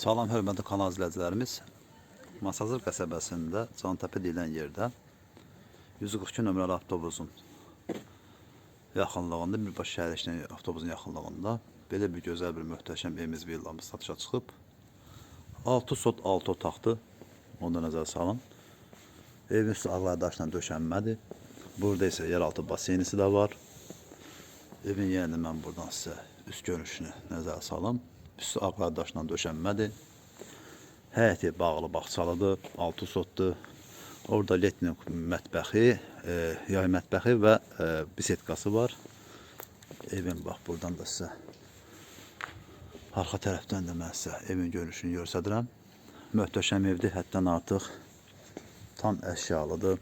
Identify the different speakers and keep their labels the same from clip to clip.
Speaker 1: Salam hörmətli kanal izləyicilərimiz. Masazır qəsəbəsində Cantəpə deyilən yerdə 142 nömrəli avtobusun yaxınlığında birbaşa şəhərləşən avtobusun yaxınlığında belə bir gözəl bir möhtəşəm evimiz villamız satışa çıxıb. 6 sot 6 otaqdır. Onu da nəzərə salın. Evin üstü ağlar daşla döşənmədir. Burada isə yeraltı baseynisi də var. Evin yerini mən buradan sizə üst görünüşünü nəzərə salım. Üstü ağlar daşla döşənmədir. Həyəti bağlı bağçalıdır, 6 sotdur. Orada letnin mətbəxi, e, yay mətbəxi və e, bisetkası var. Evin bax buradan da sizə arxa tərəfdən də mən sizə evin görünüşünü göstərirəm. Möhtəşəm evdir, həddən artıq tam əşyalıdır.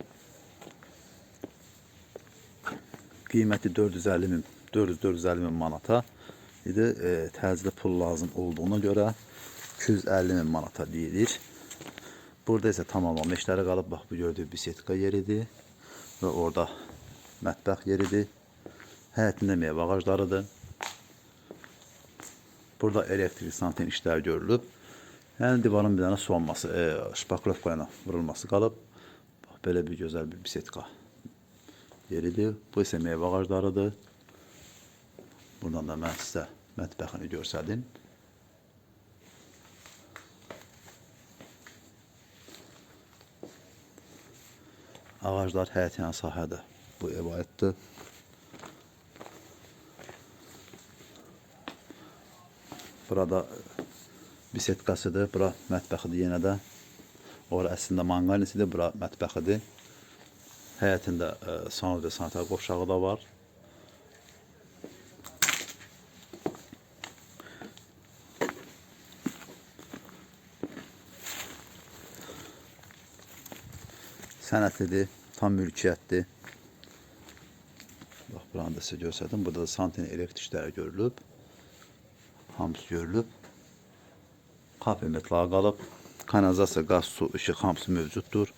Speaker 1: Qiyməti 450 min, 400-450 min manata idi. E, təcili pul lazım olduğuna görə 250 min manata deyilir. Burada isə tamamlama işləri qalıb. Bax bu gördüyü bisetka yeridir və orada mətbəx yeridir. Həyətində meyvə ağaclarıdır. Burada elektrik santen işləri görülüb. Yəni divarın bir dənə sonması, e, şpaklovka ilə vurulması qalıb. Bax belə bir gözəl bir bisetka yeridir. Bu isə meyvə ağaclarıdır. Buradan da mən sizə mətbəxini göstərdim. Ağaclar həyətinə sahədə bu ev aiddir. Burada bisetkasıdır, bura mətbəxidir yenə də. Ora əslində manqalisidir, bura mətbəxidir. Həyətində e, sanitə sanitar qovşağı da var. Sənətlidir, tam mülkiyyətdir. Bax, buranı da sizə göstərdim. Burada da santin elektrik işləri görülüb. Hamısı görülüb. Kafe metlağı qalıb. Kanalizasiya, qaz, su, işıq hamısı mövcuddur.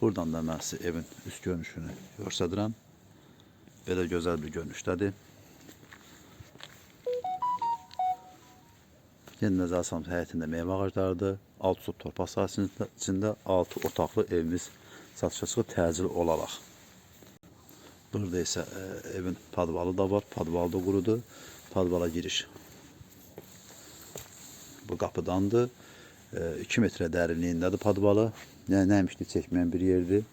Speaker 1: Buradan da mən sizə evin üst görünüşünü göstərirəm. Belə gözəl bir görünüşdədir. Yenə nəzər salmış həyətində meyvə ağaclarıdır. 6 sot torpaq sahəsində içində 6 otaqlı evimiz satışa çıxıb təcil olaraq. Burada isə e, evin padvalı da var. Padvalı da qurudur. Padvala giriş bu qapıdandır. 2 metrə dərinliyindədir padvalı. Yəni nəmişli çəkməyən bir yerdir.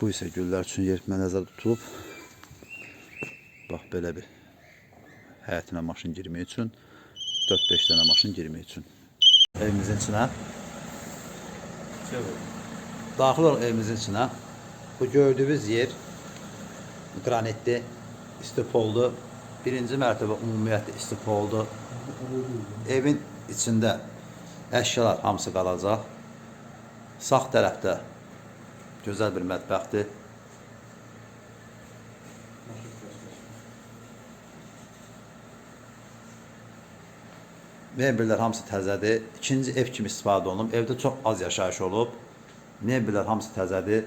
Speaker 1: Bu isə güllər üçün yeritmə nəzərdə tutulub. Bax belə bir həyətinə maşın girmək üçün 4-5 dənə maşın girmək üçün. Evimizin içinə daxil olaq evimizin içinə. Bu gördüyünüz yer qranitli istipoldu. Birinci mərtəbə ümumiyyətlə istipoldu. Evin içində əşyalar hamısı qalacaq. Sağ tərəfdə gözəl bir mətbəxdir. Mebellər hamısı təzədir. İkinci ev kimi istifadə olunub. Evdə çox az yaşayış olub. Mebellər hamısı təzədir.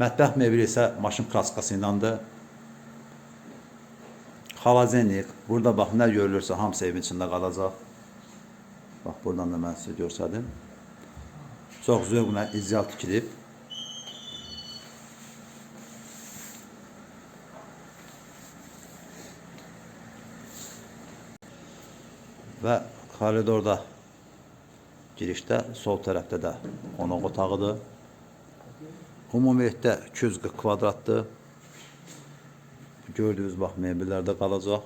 Speaker 1: Mətbəx mebeli isə maşın kraskası iləndir. Xalazenik. Burada bax nə görülürsə hamısı evin içində qalacaq. Bax buradan da mən sizə göstərdim. Çox zövqlə izdial tikilib. Və koridorda girişdə sol tərəfdə də qonaq otağıdır. Ümumiyyətlə 240 kvadratdır. Gördüyünüz bax mebellərdə qalacaq.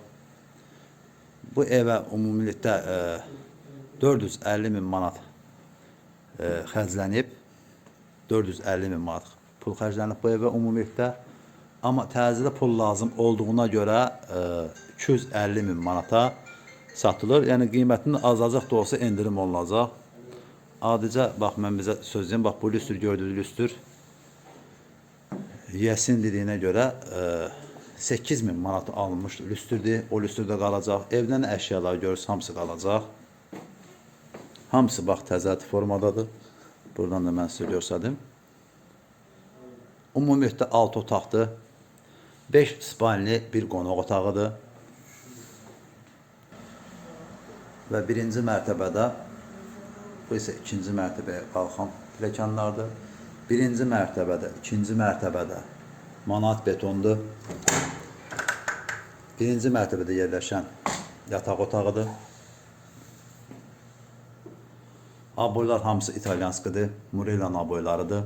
Speaker 1: Bu evə ümumilikdə e, 450 min manat e, xərclənib. 450 min manat pul xərclənib bu evə ümumilikdə. Amma təcili pul lazım olduğuna görə e, 250 min manata satılır. Yəni qiymətinin azacaq da olsa endirim olunacaq. Adicə bax mən bizə söz deyim, bax bu lüstür gördüyünüz lüstür. Yəsin dediyinə görə e, 8 min manat alınmış lüstürdür. O lüstürdə qalacaq. Evdən əşyalar görürüz, hamısı qalacaq. Hamısı bax təzə formadadır. Buradan da mən sizə göstərdim. Ümumiyyətlə 6 otaqdır. 5 spalni bir qonaq otağıdır. Və birinci mərtəbədə bu isə ikinci mərtəbəyə qalxan pilləkənlərdir. Birinci mərtəbədə, ikinci mərtəbədə manat betondur. Birinci mərtəbədə yerləşən yataq otağıdır. Aboylar hamısı italyanskıdır. Murella aboylarıdır.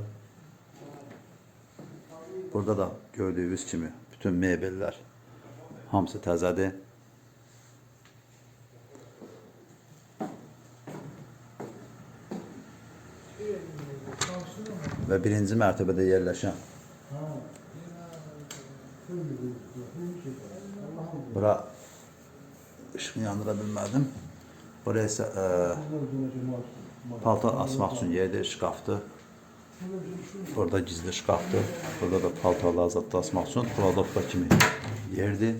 Speaker 1: Burada da gördüyünüz kimi bütün mebellər hamısı təzədir. Və birinci mərtəbədə yerləşən Bura ışığı yandıra bilmədim. Bura isə e, paltar asmaq üçün yerdir, şkafdır. Burada gizli şkafdır. Burada da paltarları zadda asmaq üçün kladovka kimi yerdir.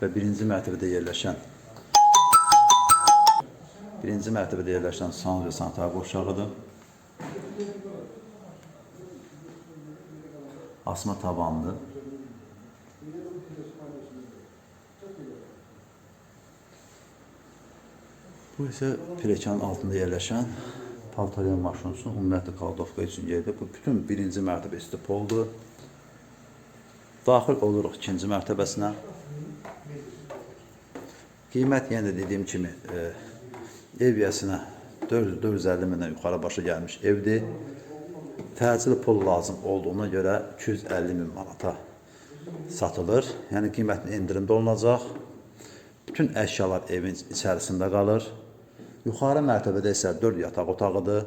Speaker 1: Və birinci mərtəbədə yerləşən birinci mərtəbədə yerləşən san və sanitar qovşağıdır. Asma tavanlı. Bu isə pilləkənin altında yerləşən paltaryan maşınısının ümumiyyətlə kaldovka üçün yerdir. Bu bütün birinci mərtəbə istipoldur. Daxil oluruq ikinci mərtəbəsinə. Qiymət yenə də dediyim kimi e, ev yəsinə 450 mindən yuxarı başa gəlmiş evdir. Təcili pul lazım olduğuna görə 250 min manata satılır. Yəni qiymətin endirimdə olunacaq. Bütün əşyalar evin içərisində qalır. Yuxarı mərtəbədə isə 4 yataq otağıdır.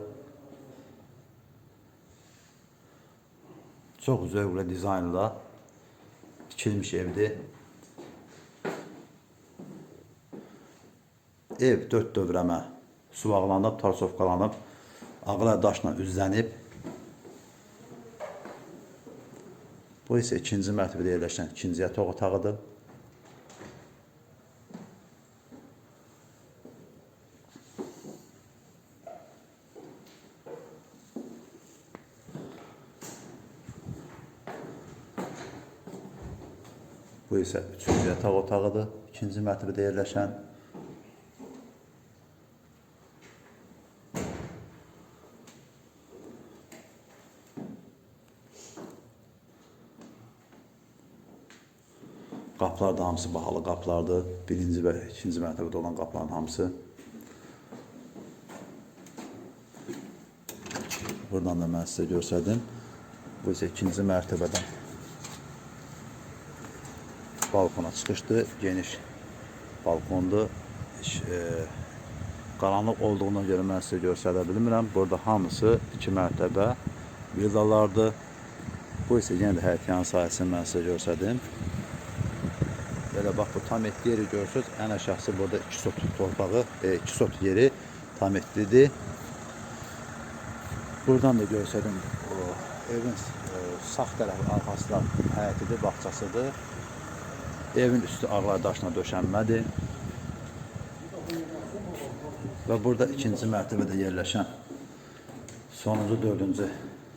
Speaker 1: Çox zövqlə dizaynla tikilmiş evdir. Ev 4 dövrəmə suvaqlanıb, tarsovkalanıb, ağla daşla üzlənib. Bu isə ikinci mərtəbədə yerləşən ikinci yataq otağıdır. Bu isə üçüncü yataq otağıdır. İkinci mərtəbədə yerləşən. Qapılar da hamısı bahalı qapılardır. Birinci və ikinci mərtəbədə olan qapıların hamısı. Buradan da mən sizə göstərdim. Bu isə ikinci mərtəbədən balkona çıxışdır. Geniş balkondur. E, qaranlıq olduğuna görə mən sizə göstərə bilmirəm. Burada hamısı iki mərtəbə villalardır. Bu isə yenə də həyətyanı sahəsini mən sizə göstərdim. Belə bax bu tam etli yeri görsünüz. Ən aşağısı burada 2 sot torpağı, 2 sot yeri tam etlidir. Buradan da görsədim. O evin e, sağ tərəfi arxasında həyətidir, bağçasıdır. Evin üstü ağlar daşla döşənmədir. Və burada ikinci mərtəbədə yerləşən sonuncu, dördüncü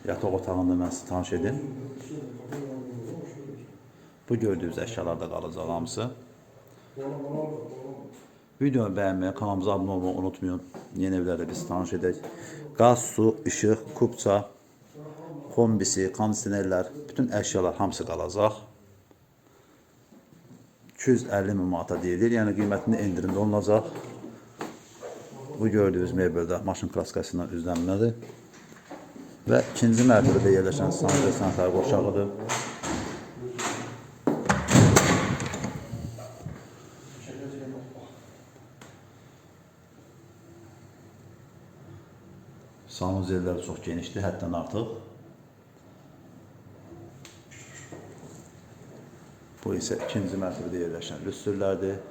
Speaker 1: yataq otağında mən sizə tanış edim. Bu gördüyünüz əşyalar da qalacaq hamısı. Videonu bəyənməyi, kanalımıza abunə olmayı unutmayın. Yeni evlərlə biz tanış edək. Qaz, su, işıq, kubça, kombisi, kondisionerlər, bütün əşyalar hamısı qalacaq. 250 min manata deyilir. Yəni qiymətində endirimdə olunacaq. Bu gördüyünüz mebeldə maşın klaskasından üzlənmədir. Və ikinci mərtəbədə yerləşən sanitar sanitar qovşağıdır. Sanuzelləri çox genişdir, həddən artıq. Bu isə ikinci mərtəbədə yerləşən lüstrlərdir.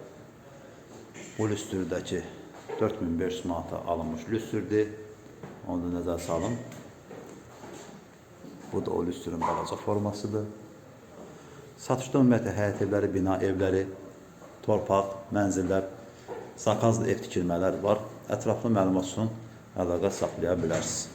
Speaker 1: Bu lüstrdəki 4500 manata alınmış lüstrdür. Onu da nəzər salın. Bu da o lüstrün balaca formasıdır. Satışda ümumiyyətlə həyət evləri, bina evləri, torpaq, mənzillər, zakazlı ev tikilmələr var. Ətraflı məlumat üçün əlaqə saxlaya bilərsiz.